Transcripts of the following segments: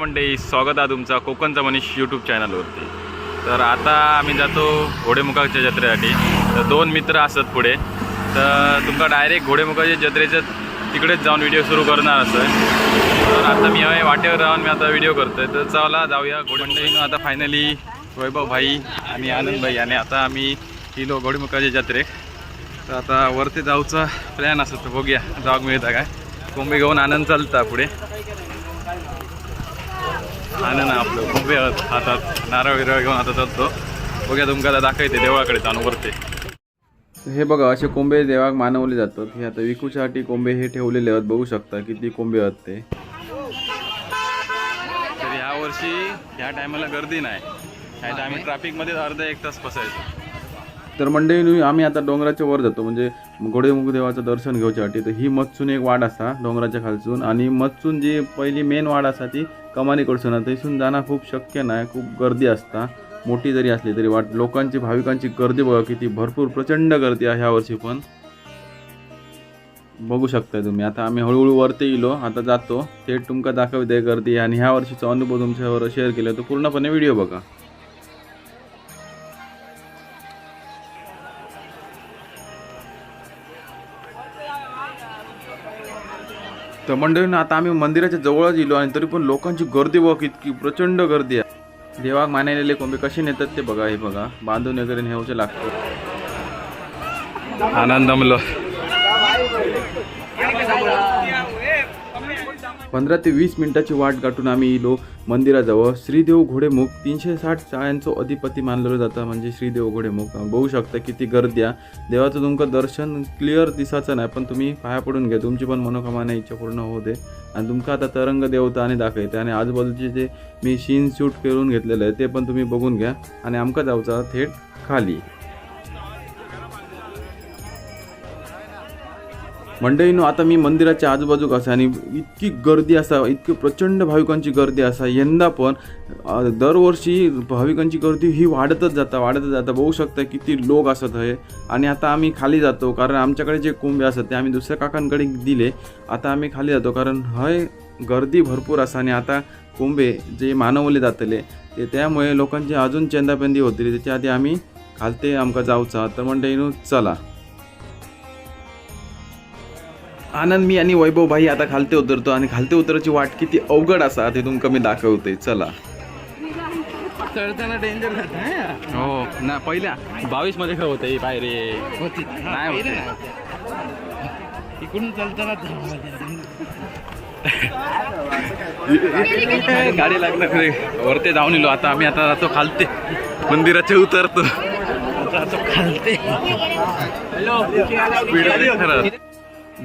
मंडळी स्वागत आहे तुमचा कोकणचा मनीष यूट्यूब चॅनलवरती तर आता आम्ही जातो घोडेमुखाच्या जत्रेसाठी. तर दोन मित्र असत पुढे. तर तुमका डायरेक्ट घोडेमुखाच्या जत्रेच्या तिकडेच जाऊन व्हिडिओ सुरू करणार असं. तर आता मी आहे वाटेवर राहून मी आता व्हिडिओ करतोय. तर चला जाऊया घोडेमंडळीनं आता फायनली वैभव भाई आणि आनंद भाई आणि आता आम्ही गेलो घोडेमुखाच्या जत्रेक तर आता वरती जाऊचा प्लॅन असत. तर बघूया जाग मिळता काय? कोंबे घेऊन आनंद चालता पुढे. आनंद आपलं. कोंबे हातात नारळ विरळ घेऊन आता चालतो बघूया तुमका आता दाखवते देवळाकडे जाणून वरते. हे बघा असे कोंबे देवाक मानवले जातात. हे आता विकूसाठी कोंबे हे ठेवलेले आहेत. बघू शकता किती कोंबे आहेत ते. तर या वर्षी ह्या टायमाला गर्दी नाही. ह्या टायमाला ट्रॅफिकमध्ये अर्धा एक तास फसायचं तर मंडळी आम्ही आता डोंगराच्या वर जातो. म्हणजे घोडेमुख देवाचं दर्शन घेऊच्यासाठी. तर ही मत्सून एक वाट असा डोंगराच्या खालसून आणि मत्सून जी पहिली मेन वाट असा ती कमानी कडसून थंयसून जाणं खूप शक्य नाही खूप गर्दी असता. मोठी जरी असली तरी वाट लोकांची भाविकांची गर्दी बघा किती भरपूर प्रचंड गर्दी आहे ह्या वर्षी पण. बघू शकताय तुम्ही. आता आम्ही हळूहळू वरती येलो आता जातो. थेट तुमका दाखवते गर्दी. आणि ह्या वर्षीचा अनुभव तुमच्यावर शेअर केला तर पूर्णपणे व्हिडिओ बघा. तर मंडळीनं आता आम्ही मंदिराच्या जवळच गेलो आणि तरी पण लोकांची गर्दी बघ इतकी प्रचंड गर्दी आहे. देवाक मानलेले कोंबे कसे नेतात ते बघा हे बघा. बांधून वगैरे नेऊचे लागतं. आनंद पंधरा ते वीस मिनिटाची वाट गाठून आम्ही इलो मंदिराजवळ. श्रीदेव घोडेमुख तीनशे साठ चाळ्यांचं अधिपती मानलेलं जातं. म्हणजे श्रीदेव घोडेमुख. बघू शकता किती गर्दी आहे. देवाचं तुमचं दर्शन क्लिअर दिसायचं नाही पण तुम्ही पाया पडून घ्या. तुमची पण मनोकामना इच्छा पूर्ण होऊ दे आणि तुमका आता तरंग देवता आणि दाखवते. आणि आजूबाजूचे जे मी शीन शूट करून घेतलेलं आहे ते पण तुम्ही बघून घ्या. आणि आमका जाऊचा थेट खाली. मंडळीनो आता मी मंदिराच्या आजूबाजूक असा आणि इतकी गर्दी असा इतकी प्रचंड भाविकांची गर्दी असा. यंदा पण दरवर्षी भाविकांची गर्दी ही वाढतच जाता वाढतच जाता. बघू शकता किती लोक असत आहे आणि आता आम्ही खाली जातो कारण आमच्याकडे जे कोंबे असतात ते आम्ही दुसऱ्या काकांकडे दिले. आता आम्ही खाली जातो कारण हय गर्दी भरपूर असा. आणि आता कोंबे जे मानवले जातले ते त्यामुळे लोकांची अजून चेंदापेंदी होतली. त्याच्या आधी आम्ही खालते आमका जाऊचा. तर मंडळीनो चला. आनंद मी आणि वैभव भाई आता खालते उतरतो आणि खालते उतराची वाट किती अवघड असा ते तुमका मी दाखवते. चला. चढताना डेंजर हो? ना पहिल्या. बावीसमध्ये खरं होतं. बाहेर होती. नाही होते. इकडून चालताना गाडी लागलं खरे वरते जाऊन येलो. आता आम्ही आता जातो खालते. मंदिराचे उतरतो. खालते. खरं.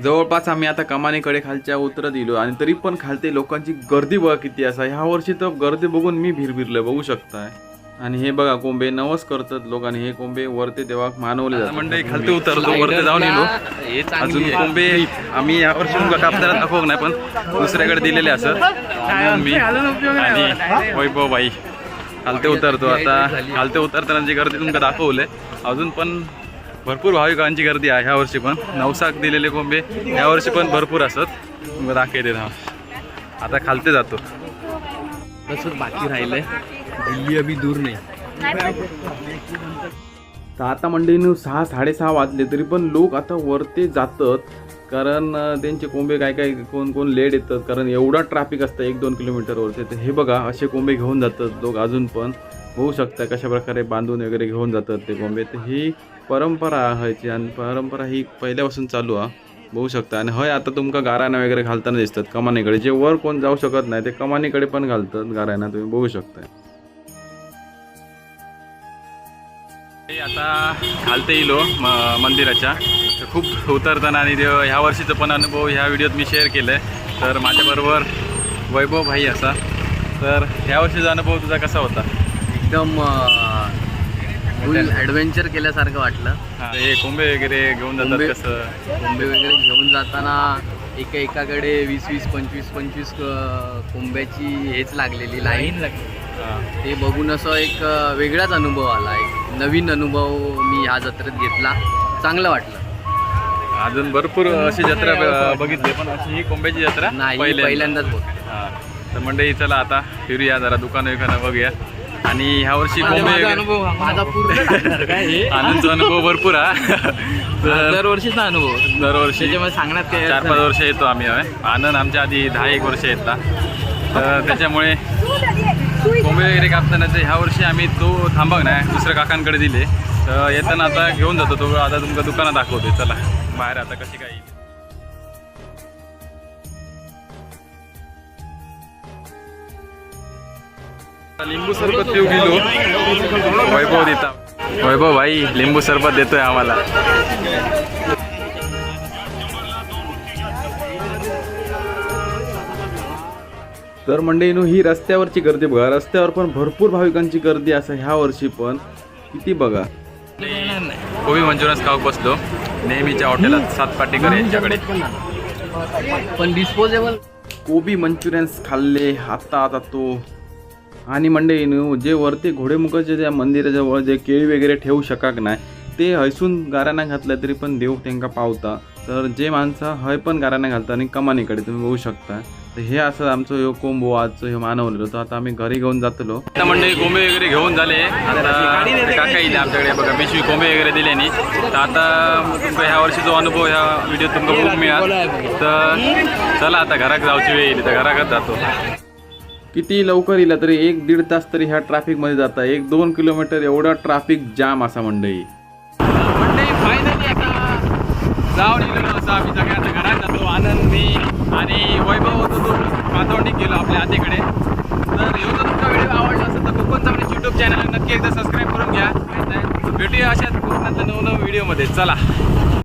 जवळपास आम्ही आता कमानीकडे खालच्या उतरत येलो आणि तरी पण खालते लोकांची गर्दी बघा किती असा ह्या वर्षी तर गर्दी बघून मी भिरभिरलं बघू शकताय. आणि हे बघा कोंबे नवस करतात लोक आणि हे कोंबे वरते तेव्हा मानवले जातात. मंडळी खालते उतरतो वरते जाऊन येलो. अजून कोंबे आम्ही यावर्षी मुलं कापताना दाखवू नाही पण दुसऱ्याकडे दिलेले असत मी आणि वैभव बाई खालते उतरतो. आता खालते उतरताना जी गर्दी तुमका दाखवले अजून पण भरपूर भाविकांची गर्दी आहे ह्या वर्षी पण. नवसाक दिलेले कोंबे ह्या वर्षी पण भरपूर असत. दाखवते ना आता खालते जातो. तसंच बाकी राहिलंय. दिल्ली अभि दूर नाही. तर आता मंडळीनं सहा साडेसहा वाजले तरी पण लोक आता वरते जातात. कारण त्यांचे कोंबे काय काय कोण कोण लेट येतात कारण एवढा ट्रॅफिक असतं एक दोन किलोमीटरवरचे तर हे बघा असे कोंबे घेऊन जातात लोक अजून पण. होऊ शकतं कशा प्रकारे बांधून वगैरे घेऊन जातात ते कोंबे. तर ही परंपरा आहे आणि परंपरा ही पहिल्यापासून चालू आहे बघू शकता. आणि हय आता तुमका गाराणा वगैरे घालताना दिसतात कमानीकडे. जे वर कोण जाऊ शकत नाही ते कमानीकडे पण घालतात गाराणा तुम्ही बघू शकता. आता खालते इलो म- मंदिराच्या. खूप उतरताना आणि ह्या वर्षीचं पण अनुभव ह्या व्हिडिओत मी शेअर केलं आहे तर माझ्याबरोबर वैभव भाई असा. तर ह्या वर्षीचा अनुभव तुझा कसा होता? एकदम ॲडव्हेंचर केल्यासारखं वाटलं. हा, कोंबे वगैरे घेऊन जातात कसं? कोंबे वगैरे घेऊन जाताना एका एकाकडे वीस वीस पंचवीस पंचवीस कोंब्याची हेच लागलेली लाईन हा. ते बघून असं एक वेगळाच अनुभव आला. एक नवीन अनुभव मी ह्या जत्रेत घेतला. चांगलं वाटलं. अजून भरपूर अशी जत्रा ब- बघितली पण अशी ही कोंब्याची जत्रा नाही पहिल्यांदा. पहिल्यांदाच हा. तर मंडळी चला आता फिरूया जरा दुकानं विकानं बघूया. आणि ह्या वर्षी कोंबे अनुभव माझा पूर्ण काय हे? आनंदचा अनुभव भरपूर हा. तर दरवर्षीचा अनुभव. दरवर्षी त्याच्यामुळे सांगण्यात काय चार पाच वर्ष येतो आम्ही होय. आनंद आमच्या आधी दहा एक वर्ष येतात तर त्याच्यामुळे कोंबे वगैरे कापताना तर ह्या वर्षी आम्ही तो थांबक नाही दुसऱ्या काकांकडे दिले तर येताना आता घेऊन जातो तो आता तुमच्या दुकानात दाखवते चला. बाहेर आता कशी काय? येईल. लिंबू सरबत पिऊ गेलो. वैभव देता. वैभव भाई लिंबू सरबत देतोय आम्हाला. तर मंडळीनो ही रस्त्यावरची गर्दी बघा. रस्त्यावर पण भरपूर भाविकांची गर्दी असं ह्या वर्षी पण. किती बघा. गोबी मंचुरियन्स खाऊ बसलो. नेहमीच्या हॉटेलात सात पाटीकर यांच्याकडे. पण डिस्पोजेबल कोबी मंचुरियन्स खाल्ले आता आता तो आणि मंडळीनो जे वरती घोडेमुखाच्या ज्या मंदिराजवळ जे केळी वगैरे ठेवू शकाक नाही ते हयसून गाराणा घातलं तरी पण देव त्यांना पावता. तर जे माणसं हय पण गाराणा घालता आणि कमानीकडे तुम्ही बघू शकता. तर हे असं आमचं ह्यो कोंबो आजचं हे मानवलेलं होतं. आता आम्ही घरी घेऊन जातलो. आता मंडळी कोंबे वगैरे घेऊन झाले. आता काका येईल आमच्याकडे बघा पिशवी कोंबे वगैरे दिले नाही तर आता तुमका ह्या वर्षी जो अनुभव ह्या व्हिडिओ तुमका बघूक मिळाल. तर चला आता घरात जाऊची वेळ येईल. तर घराकडे जातो. किती लवकर येईल तरी एक दीड तास तरी ह्या ट्रॅफिकमध्ये जाता. एक दोन किलोमीटर एवढा ट्रॅफिक जाम असा मंडई मंडई फायनली आता जाऊन असं आम्ही